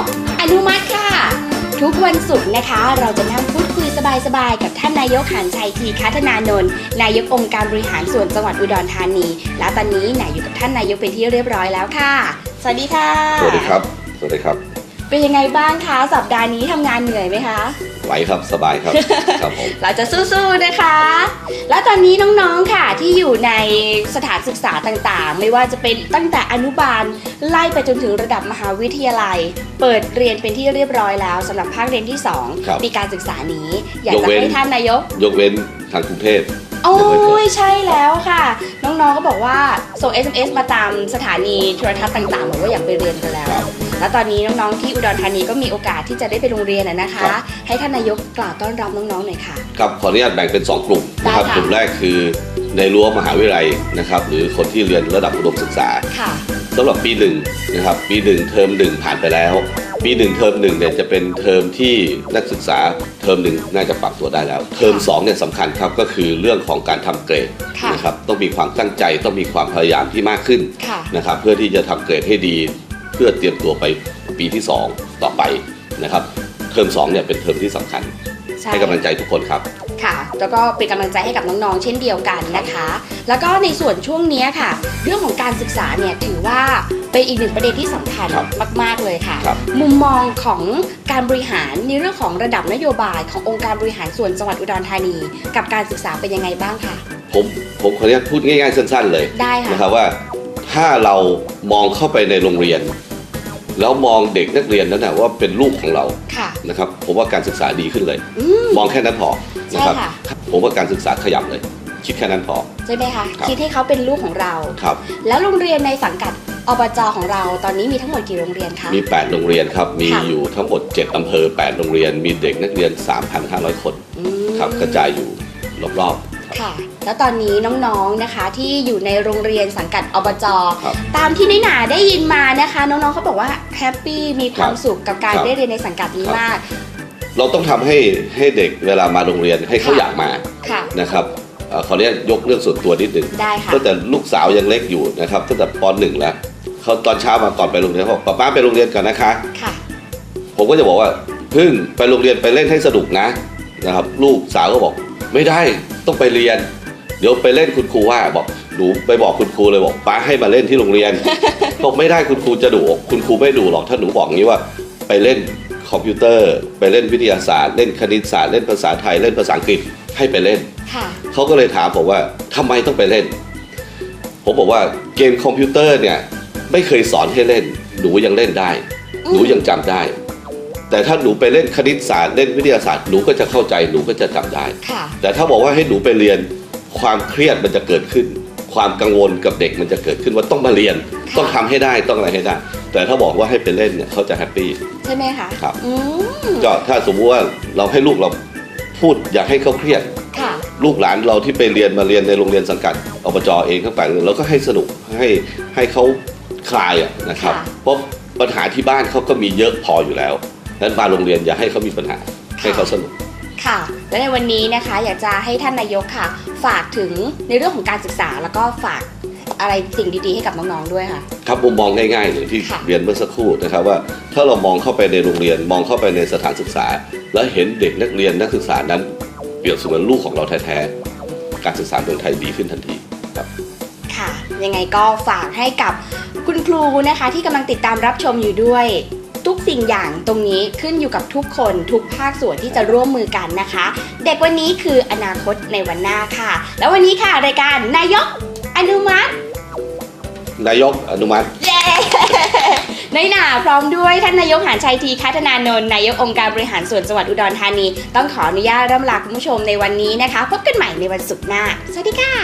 ก อนุมัติค่ะ ทุกวันศุกร์นะคะ เราจะนั่งพูดคุยสบายๆ กับท่านนายกหานชัยทีคัฒนานนท์นายกองค์การบริหารส่วนจังหวัดอุดรธานี และตอนนี้นายอยู่กับท่านนายกเป็นที่เรียบร้อยแล้วค่ะ สวัสดีค่ะ สวัสดีครับ สวัสดีครับ เป็นยังไงบ้างคะ สัปดาห์นี้ทำงานเหนื่อยไหมคะ ไหวครับสบายครับ ครับผม เราจะสู้ๆนะคะ และตอนนี้น้องๆค่ะที่อยู่ในสถานศึกษาต่างๆ ไม่ว่าจะเป็นตั้งแต่อนุบาลไล่ไปจนถึงระดับมหาวิทยาลัย เปิดเรียนเป็นที่เรียบร้อยแล้วสำหรับภาคเรียนที่ครับ2ปีการศึกษานี้ อยากยกจะเว้นให้ท่านนายก ยกเว้นทางกรุงเทพ โอ้ยใช่แล้วค่ะ น้องๆก็บอกว่าส่ง SMS มาตามสถานีโทรทัศน์ต่างๆบอกว่าอยากไปเรียนกันแล้ว ครับ และตอนนี้น้องๆที่อุดรธานีก็มีโอกาสที่จะได้ไปโรงเรียนนะนะคะครับให้ท่านนายกกล่าวต้อนรับน้องๆหน่อยค่ะ ครับขออนุญาตแบ่งเป็น 2 กลุ่มนะครับได้ค่ะกลุ่มแรกคือในรั้วมหาวิทยาลัยนะครับ หรือคนที่เรียนระดับอุดมศึกษาค่ะสำหรับปีหนึ่งนะครับปีหนึ่งเทอมหนึ่งผ่านไปแล้วปีหนึ่งเทอมหนึ่งเนี่ยจะเป็นเทอมที่นักศึกษาเทอมหนึ่งน่าจะปรับตัวได้แล้ว เทอมสองเนี่ยสำคัญครับก็คือเรื่องของการทำเกรดค่ะนะครับต้องมีความตั้งใจต้องมีความพยายามที่มากขึ้นค่ะนะครับเพื่อที่จะทำเกรดให้ดีเพื่อเตรียมตัวไปปีที่ 2 ต่อไปนะครับเทอม2เนี่ยเป็นเทอมที่สำคัญใช่ให้กำลังใจทุกคนครับค่ะ แล้วก็เป็นกำลังใจให้กับน้องๆ เช่นเดียวกันนะคะ แล้วก็ในส่วนช่วงเนี้ยค่ะ เรื่องของการศึกษาเนี่ยถือว่าเป็นอีกหนึ่งประเด็นที่สำคัญครับมาก ๆ เลยค่ะครับมุมมองของการบริหารในเรื่องของระดับนโยบายขององค์การบริหารส่วนจังหวัดอุดรธานี กับการศึกษาเป็นยังไงบ้างคะผมผมขออนุญาตพูดง่ายๆสั้น ๆ เลยได้ค่ะนะครับว่าถ้าเรามองเข้าไปในโรงเรียน แล้วมองเด็กนักเรียนนั้นนะว่าเป็นลูกของเราค่ะนะครับผมว่าการศึกษาดีขึ้นเลย อืม มองแค่นั้นพอนะครับใช่ค่ะ ผมว่าการศึกษาขยับเลย คิดแค่นั้นพอ ใช่ไหมคะครับ คิดให้เขาเป็นลูกของเรา ครับ แล้วโรงเรียนในสังกัดอบจของเราตอนนี้มีทั้งหมดกี่โรงเรียนคะ มี 8 โรงเรียนครับ มีค่ะ อยู่ทั้งหมด 7 อำเภอ 8 โรงเรียน มีเด็กนักเรียน 3,500 คนอืม ครับกระจายอยู่รอบๆ ครับค่ะ แล้วตอนนี้น้องๆนะคะที่อยู่ในโรงเรียนสังกัดอบจครับตามที่น้อยหนาได้ยินมานะคะ น้องๆเขาบอกว่าแฮปปี้มีความครับสุขกับการครับ ได้เรียนในสังกัดนี้ครับมาก เราต้องทำให้ให้เด็กเวลามาโรงเรียนให้เขาค่ะอยากมาค่ะ นะครับเอ่อขออนุญาตยกเรื่องส่วนตัวนิดหนึ่งได้ค่ะ ตั้งแต่ลูกสาวยังเล็กอยู่นะครับตั้งแต่ปหนึ่งแล้วเขาตอนเช้ามาก่อนไปโรงเรียนเขาบอกป้าป้าไปโรงเรียนก่อนนะคะ ค่ะ ผมก็จะบอกว่าพึ่งไปโรงเรียนไปเล่นให้สนุกนะนะครับ ลูกสาวก็บอก ไม่ได้ต้องไปเรียน เดี๋ยวไปเล่นคุณครูว่าบอกหนูไปบอกคุณครูเลยบอกป้าให้มาเล่นที่โรงเรียนบอกไม่ได้คุณครูจะดุคุณครูไม่ดุหรอกถ้าหนูบอกงี้ว่าไปเล่นคอมพิวเตอร์ ไปเล่นวิทยาศาสตร์ เล่นคณิตศาสตร์เล่นภาษาไทยเล่นภาษาอังกฤษให้ไปเล่นค่ะเขาก็เลยถามผมว่าทำไมต้องไปเล่น ผมบอกว่าเกมคอมพิวเตอร์เนี่ยไม่เคยสอนให้เล่น หนูยังเล่นได้อืมหนูยังจำได้ แต่ถ้าหนูไปเล่นคณิตศาสตร์เล่นวิทยาศาสตร์หนูก็จะเข้าใจหนูก็จะจำได้ ค่ะ แต่ถ้าบอกว่าให้หนูไปเรียนความเครียดมันจะเกิดขึ้น ความกังวลกับเด็กมันจะเกิดขึ้นว่าต้องมาเรียนค่ะต้องทำให้ได้ต้องอะไรให้ได้ แต่ถ้าบอกว่าให้ไปเล่นเนี่ยเขาจะแฮปปี้ ใช่ไหมคะครับ อืมก็ถ้าสมมุติว่าเราให้ลูกเราพูดอยากให้เขาเครียด ค่ะ ลูกหลานเราที่ไปเรียนมาเรียนในโรงเรียนสังกัดอบจเองทั้งฝ่ายเราก็ให้สนุกให้ให้เขาคลายอะนะครับ ค่ะ เพราะปัญหาที่บ้านเขาก็มีเยอะพออยู่แล้ว นั้นมาโรงเรียนอย่าให้เขามีปัญหาให้เขาสนุกค่ะ และในวันนี้นะคะ อยากจะให้ท่านนายกค่ะ ฝากถึงในเรื่องของการศึกษาแล้วก็ฝากอะไรสิ่งดีๆให้กับน้องๆด้วยค่ะ ครับมุมมองง่ายๆเลยที่ค่ะเรียนเมื่อสักครู่นะครับว่าถ้าเรามองเข้าไปในโรงเรียนมองเข้าไปในสถานศึกษา แล้วเห็นเด็กนักเรียนนักศึกษานั้น เปรียบเสมือนลูกของเราแท้ๆการศึกษาเมืองไทยดีขึ้นทันทีครับค่ะ ยังไงก็ฝากให้กับคุณครูนะคะ ที่กำลังติดตามรับชมอยู่ด้วยทุก สิ่งอย่างตรงนี้ขึ้นอยู่กับทุกคนทุกภาคส่วนที่จะร่วมมือกันนะคะ เด็กวันนี้คืออนาคตในวันหน้าค่ะ แล้ววันนี้ค่ะรายการนายกอนุมัติ นายกอนุมัติเย้ในหนาพร้อมด้วยท่านนายกหานชัยทีคัฒนานนท์นายกองค์การบริหารส่วนจังหวัดอุดรธานี ต้องขออนุญาตร่ำลาคุณผู้ชมในวันนี้นะคะ พบกันใหม่ในวันศุกร์หน้า สวัสดีค่ะ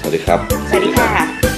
สวัสดีครับ สวัสดีค่ะ